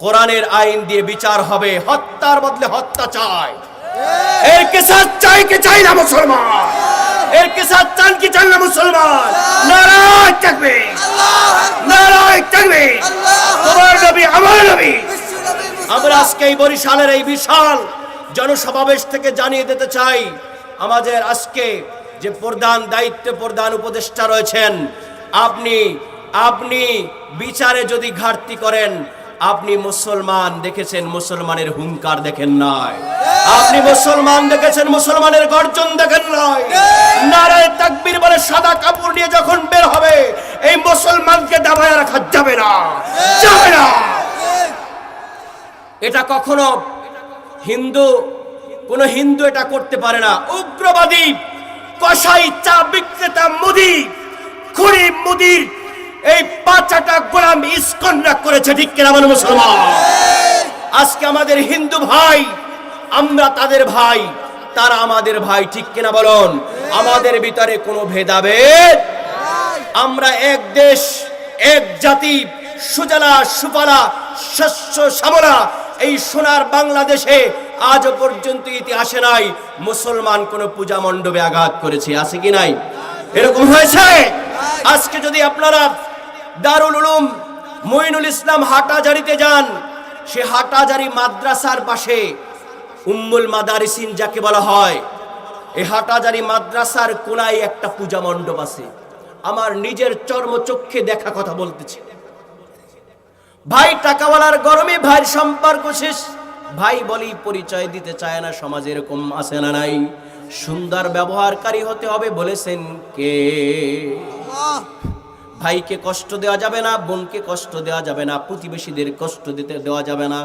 কোরআনের আইন দিয়ে বিচার হবে হত্যার বদলে হত্যা চাই। এর কিসাস চাই কি চাই না মুসলমান? এর কিসাস চান কি চান না মুসলমান? নারায় থাকবে। নারায় থাকবে। তোমার নবী আমার নবী। আমরা আজকে এই বরিশালের এই বিশাল জনসমাবেশ থেকে জানিয়ে দিতে চাই আমাদের আজকে যে প্রধান দায়িত্ব প্রধান উপদেষ্টা রয়েছেন আপনি আপনি বিচারে যদি ঘাটতি করেন আপনি মুসলমান দেখেছেন মুসলমানের হুঙ্কার দেখেন নাই। আপনি মুসলমান দেখেছেন মুসলমানের গর্জন দেখেন নাই। নারায় তাকবীর বলে সাদা কাপড় নিয়ে যখন বের হবে, এই মুসলমানকে দাবায় রাখা যাবে না যাবে না। এটা কখনো হিন্দু, কোন হিন্দু এটা করতে পারে না। উগ্রবাদী, কসাই চা বিক্রেতা মুদি খুরি মুদির এই পাঁচাটা গোলাম ইস্কনরা করেছে, ঠিক কিনা বলে মুসলমান? আজকে আমাদের হিন্দু ভাই, আমরা তাদের ভাই, তারা আমাদের ভাই, ঠিক কিনা বলুন? আমাদের ভিতরে কোনো ভেদাভেদ আমরা এক দেশ, এক জাতি, সুজলা, সুফলা, শস্য, শ্যামলা, এই সোনার বাংলাদেশে আজ পর্যন্ত ইতিহাসে নাই, মুসলমান কোন পূজা মণ্ডপে আঘাত করেছে, আছে কি নাই? এরকম হয়েছে? আজকে যদি আপনারা দারুল উলুম মইনুল ইসলাম হাটাজারিতে যান। সে হাটাজারি মাদ্রাসার পাশে উম্মুল মাদারিসিন যাকে বলা হয়। এই হাটাজারি মাদ্রাসার কোনায় একটা পূজা মণ্ডপ আছে। আমার নিজের চর্মচক্ষে দেখা কথা বলতেছে। ভাই, টাকাওয়ালার গরমে ভাইয়ের সম্পর্ক শেষ। ভাই বলি পরিচয় দিতে চায় না, সমাজে এরকম আছে না নাই। সুন্দর ব্যবহারকারী হতে হবে বলেছেন কে? ভাইকে কষ্ট দেওয়া যাবে না, বোনকে কষ্ট দেওয়া যাবে না, প্রতিবেশীদের কষ্ট দিতে দেওয়া যাবে না।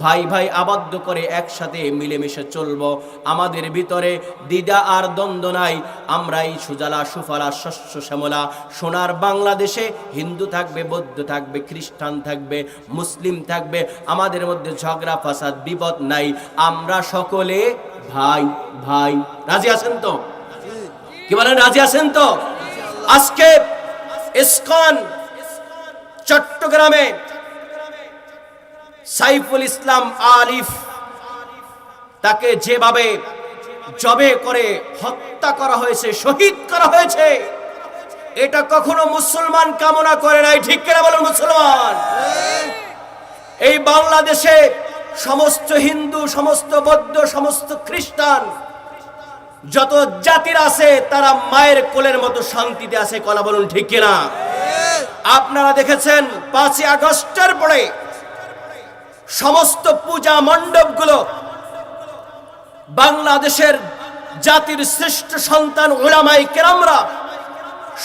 ভাই ভাই আবদ্ধ করে একসাথে মিলেমিশে চলবো। আমাদের ভিতরে দ্বিধা আর দ্বন্দ্ব নাই। আমরাই সুজালা, সুফলা, শস্য, শ্যামলা। সোনার বাংলাদেশে হিন্দু থাকবে, বৌদ্ধ থাকবে, খ্রিস্টান থাকবে, মুসলিম থাকবে। আমাদের মধ্যে ঝগড়া, ফাসাদ, বিপদ নাই। আমরা সকলে ভাই ভাই। রাজি আছেন তো? কি বলেন, রাজি আছেন তো? আজকে ইসকন, চট্টগ্রামে সাইফুল ইসলাম আলিফ তাকে যেভাবে জবে করে হত্যা করা হয়েছে, শহীদ করা হয়েছে, এটা কখনো মুসলমান কামনা করে নাই, ঠিক কিনা বলেন মুসলমান? এই বাংলাদেশে সমস্ত হিন্দু, সমস্ত বৌদ্ধ, সমস্ত খ্রিস্টান যত জাতির আছে, তারা মায়ের কোলের মতো শান্তিতে আছে কলা বলুন ঠিক কিনা? আপনারা দেখেছেন, পাঁচই আগস্টের পরে সমস্ত পূজা মণ্ডপগুলো বাংলাদেশের জাতির শ্রেষ্ঠ সন্তান ওলামাই কেরামরা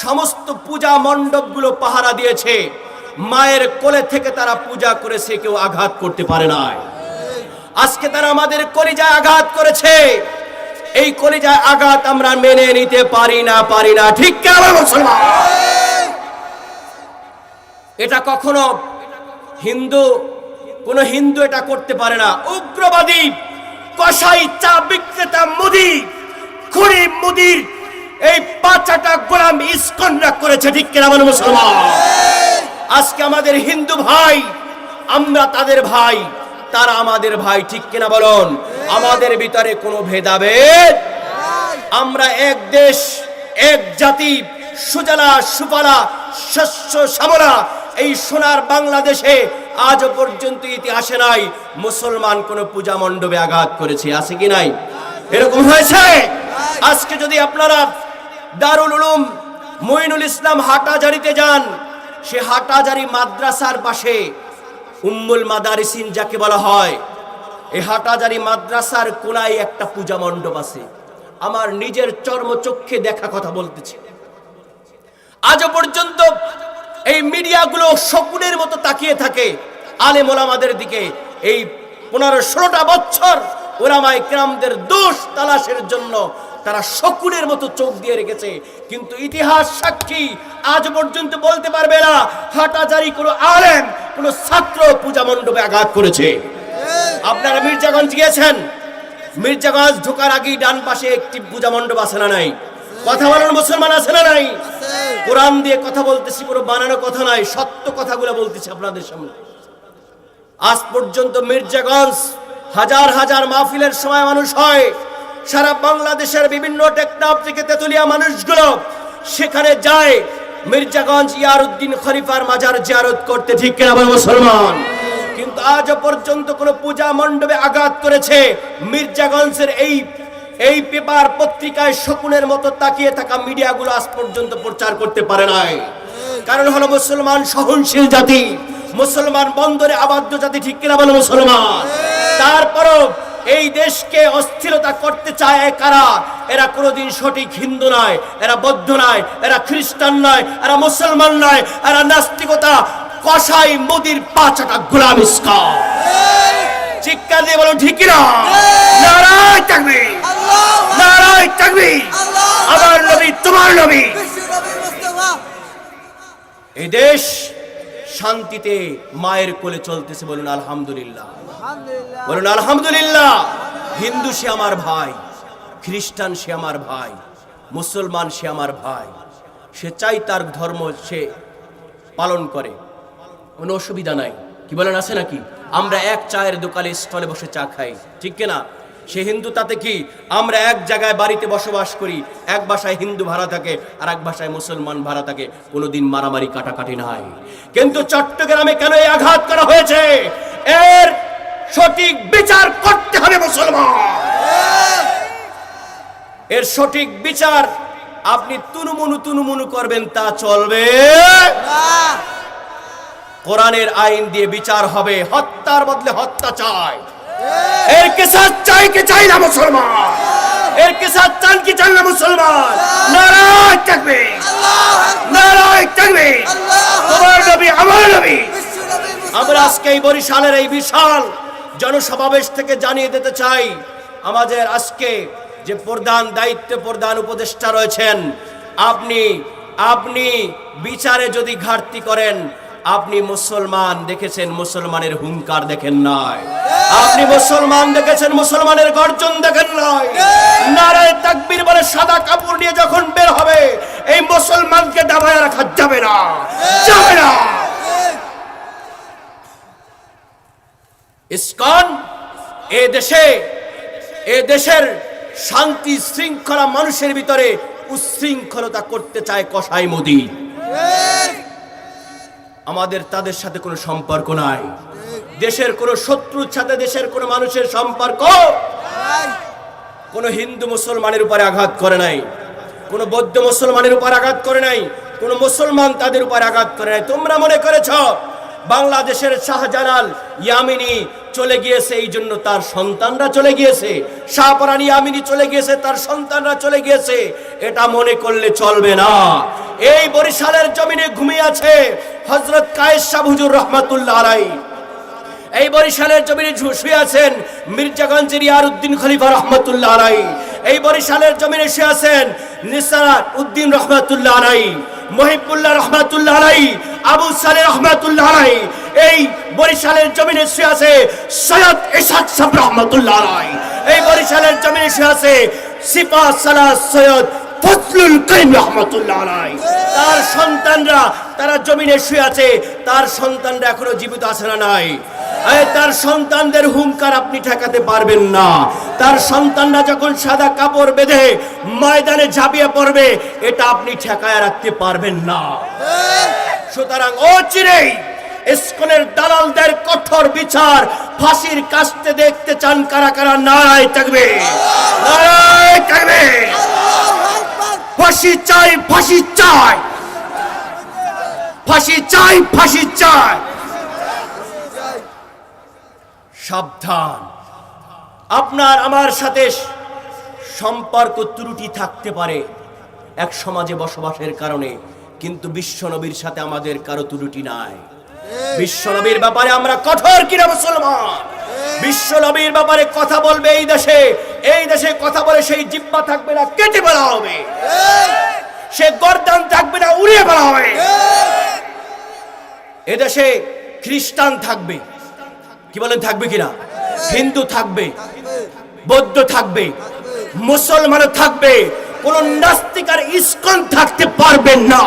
সমস্ত পূজা মণ্ডপগুলো পাহারা দিয়েছে। মায়ের কোলে থেকে তারা পূজা করেছে, কেউ আঘাত করতে পারে নাই। আজকে তারা আমাদের কলিজায় আঘাত করেছে। এই কলিজায় আঘাত আমরা মেনে নিতে পারি না পারি না। ঠিক কেমন মুসলমান? এটা কখনো হিন্দু, কোন হিন্দু এটা করতে পারে না। উগ্রবাদী, কসাই চা বিক্রেতা, মুদি খুরি মুদির এই পাঁচাটা গোলাম ইস্কনরা করেছে, ঠিক কিনা মুসলমান? আজকে আমাদের হিন্দু ভাই, আমরা তাদের ভাই, তারা আমাদের ভাই, ঠিক কিনা বলুন? আমাদের ভিতরে কোনো ভেদাভেদ আমরা এক দেশ এক জাতি সুজলা সুফলা শস্য শ্যামলা এই সোনার বাংলাদেশে আজও পর্যন্ত ইতিহাসে নাই। মুসলমান কোন পূজা মণ্ডপে আঘাত করেছে আছে কি নাই? এরকম হয়েছে? আজকে যদি আপনারা দারুল উলুম মইনুল ইসলাম হাটাজারিতে যান সে হাটাজারি মাদ্রাসার পাশে উম্মুল মাদারিসিন যাকে বলা হয় এই হাটাজারি মাদ্রাসার কোনায় একটা পূজা মণ্ডপ আছে। আমার নিজের চর্মচক্ষে দেখা কথা বলতেছে। আজও পর্যন্ত এই মিডিয়াগুলো শকুনের মতো তাকিয়ে থাকে আলেম ওলামাদের দিকে। এই পনেরো ষোলোটা বছর ওলামাই ক্রামদের দোষ তালাশের জন্য তারা শকুনের মতো চোখ দিয়ে রেখেছে। কিন্তু ইতিহাস সাক্ষী, আজ পর্যন্ত বলতে পারবে না, হাটাজারি কোনো আলেম, কোনো ছাত্র পূজা মণ্ডপে আঘাত করেছে। আপনারা মির্জাগঞ্জ গিয়েছেন? মির্জাগঞ্জ ঢোকার আগেই ডান পাশে একটি পূজা মণ্ডপ আছে না নাই? কথা বলার মুসলমান আছে না নাই? কোরআন দিয়ে কথা বলতেছি পুরো বানানো কথা নাই, সত্য কথাগুলো বলতেছি আপনাদের সামনে। আজ পর্যন্ত মির্জাগঞ্জ হাজার হাজার মাহফিলের সময় মানুষ হয়, সারা বাংলাদেশের বিভিন্ন টেকনাফ থেকে তেতুলিয়া মানুষগুলো সেখানে যায়। মির্জাগঞ্জ ইয়ারউদ্দিন খলিফার মাজার জিয়ারত করতে ঠিক কিনা মুসলমান? কিন্তু আজও পর্যন্ত কোনো পূজা মণ্ডপে আঘাত করেছে। মির্জাগঞ্জের এই এই পেপার পত্রিকায় শকুনের মতো তাকিয়ে থাকা মিডিয়াগুলো আজ পর্যন্ত প্রচার করতে পারে নাই। কারণ হলো মুসলমান সহনশীল জাতি, মুসলমান বন্দরে আবদ্ধ জাতি, ঠিক কিনা বলে মুসলমান? তারপরও এই দেশকে অস্থিরতা করতে চায় কারা? এরা কোনোদিন সঠিক হিন্দু নয়, এরা বৌদ্ধ নয়, এরা খ্রিস্টান নয়, এরা মুসলমান নয়, এরা নাস্তিকতা কসাই মোদির পাঁচটা গোলাম ইস্কা চিৎকার দিয়ে বলুন ঠিক কিনা? নারায় থাকবে। নারায় থাকবে। আমার নবী তোমার নবী। এই দেশ শান্তিতে মায়ের কোলে চলতেছে বলুন আলহামদুলিল্লাহ। বলুন আলহামদুলিল্লাহ। হিন্দু সে আমার ভাই খ্রিস্টান সে আমার ভাই মুসলমান সে আমার ভাই। সে চাই তার ধর্ম সে পালন করে। কোনো অসুবিধা নাই। কি বলেন, আছে নাকি? আমরা এক চায়ের দোকানে স্টলে বসে চা খাই। ঠিক কিনা? সে হিন্দু, তাতে কি? আমরা এক জায়গায় বাড়িতে বসবাস করি, এক ভাষায় হিন্দু ভাড়া থাকে, আর এক ভাষায় মুসলমান ভাড়া থাকে। কোনোদিন মারামারি, কাটাকাটি নাই। কিন্তু চট্টগ্রামে কেন এই আঘাত করা হয়েছে? এর সঠিক বিচার করতে হবে মুসলমান। এর সঠিক বিচার আপনি তুনুমুনু তুনুমুনু করবেন, তা চলবে কোরআনের আইন দিয়ে বিচার হবে হত্যার বদলে হত্যা চাই। এর কেসাত চাই কি চাই না মুসলমান? এর কেসাত চান কি চান না মুসলমান? নারায় থাকবে। নারায় থাকবে। তোমার নবী আমার নবী। আমরা আজকে এই বরিশালের এই বিশাল জনসমাবেশ থেকে জানিয়ে দিতে চাই আমাদের আজকে যে প্রধান দায়িত্ব প্রধান উপদেষ্টা রয়েছেন আপনি আপনি বিচারে যদি ঘাটতি করেন আপনি মুসলমান দেখেছেন, মুসলমানের হুঙ্কার দেখেন নাই। আপনি মুসলমান দেখেছেন, মুসলমানের গর্জন দেখেন নাই। নারায় তাকবীর বলে সাদা কাপড় নিয়ে যখন বের হবে, এই মুসলমানকে দাবায় রাখা যাবে না যাবে না। ইসকন, এ দেশে, এ দেশের শান্তি শৃঙ্খলা মানুষের ভিতরে উশৃঙ্খলতা করতে চায় কসাই মোদি। আমাদের তাদের সাথে কোনো সম্পর্ক নাই। দেশের কোনো শত্রুর সাথে দেশের কোনো মানুষের সম্পর্ক কোনো হিন্দু মুসলমানের উপরে আঘাত করে নাই। কোনো বৌদ্ধ মুসলমানের উপর আঘাত করে নাই। কোনো মুসলমান তাদের উপর আঘাত করে নাই। তোমরা মনে করেছ বাংলাদেশের শাহজালাল ইয়ামিনী চলে গিয়েছে, এই জন্য তার সন্তানরা চলে গিয়েছে। শাহপরানি ইয়ামিনী চলে গিয়েছে, তার সন্তানরা চলে গিয়েছে। এটা মনে করলে চলবে না। এই বরিশালের জমিনে ঘুমিয়ে আছে। হজরত কায়েস শাহ হুজুর রহমাতুল্লাহ আলাই এই বরিশালের জমিনে শুয়ে আছেন মির্জাগঞ্জের ইয়ারউদ্দিন খলিফা রহমতুল্লাহ আলাই এই বরিশালের জমিনে শুয়ে আছেন নিসার উদ্দিন রহমতুল্লাহ আলাই মহিবুল্লাহ রহমাতুল্লাহ আলাই আবু সালে রহমাতুল্লাহ আলাই এই বরিশালের জমিনে শুয়ে আছে সৈয়দ এসাদ সাহ রহমতুল্লাহ আলাই এই বরিশালের জমিনে শুয়ে আছে সিপা সালাহ সৈয়দ ফজলুল তার সন্তানরা তারা জমিনে শুয়ে আছে, তার সন্তানরা এখনও জীবিত আছে না নাই? তার সন্তানদের হুঙ্কার আপনি ঠেকাতে পারবেন না। তার সন্তানরা যখন সাদা কাপড় বেঁধে ময়দানে ঝাঁপিয়ে পড়বে, এটা আপনি ঠেকায় রাখতে পারবেন না। সুতরাং ও চিরেই ইস্কনের দালালদের কঠোর বিচার, ফাঁসির কাস্তে দেখতে চান কারা কারা? নারায় থাকবে। নারায় থাকবে। ফাঁসি চাই ফাঁসি চাই। ফাঁসি চাই ফাঁসি চাই। সাবধান। আপনার, আমার সাথে সম্পর্ক ত্রুটি থাকতে পারে এক সমাজে বসবাসের কারণে, কিন্তু বিশ্বনবীর সাথে আমাদের কারও ত্রুটি নাই। বিশ্বনবীর ব্যাপারে আমরা কঠোর কিনা মুসলমান? বিশ্বনবীর ব্যাপারে কথা বলবে এই দেশে এই দেশে কথা বলে সেই জিব্বা থাকবে না, কেটে ফেলা হবে। সে গর্দান থাকবে না, উড়িয়ে ফেলা হবে। এদেশে খ্রিস্টান থাকবে। কি বলেন, থাকবে কিনা? হিন্দু থাকবে, বৌদ্ধ থাকবে, মুসলমানও থাকবে। কোন নাস্তিক আর ইস্কন থাকতে পারবেন না।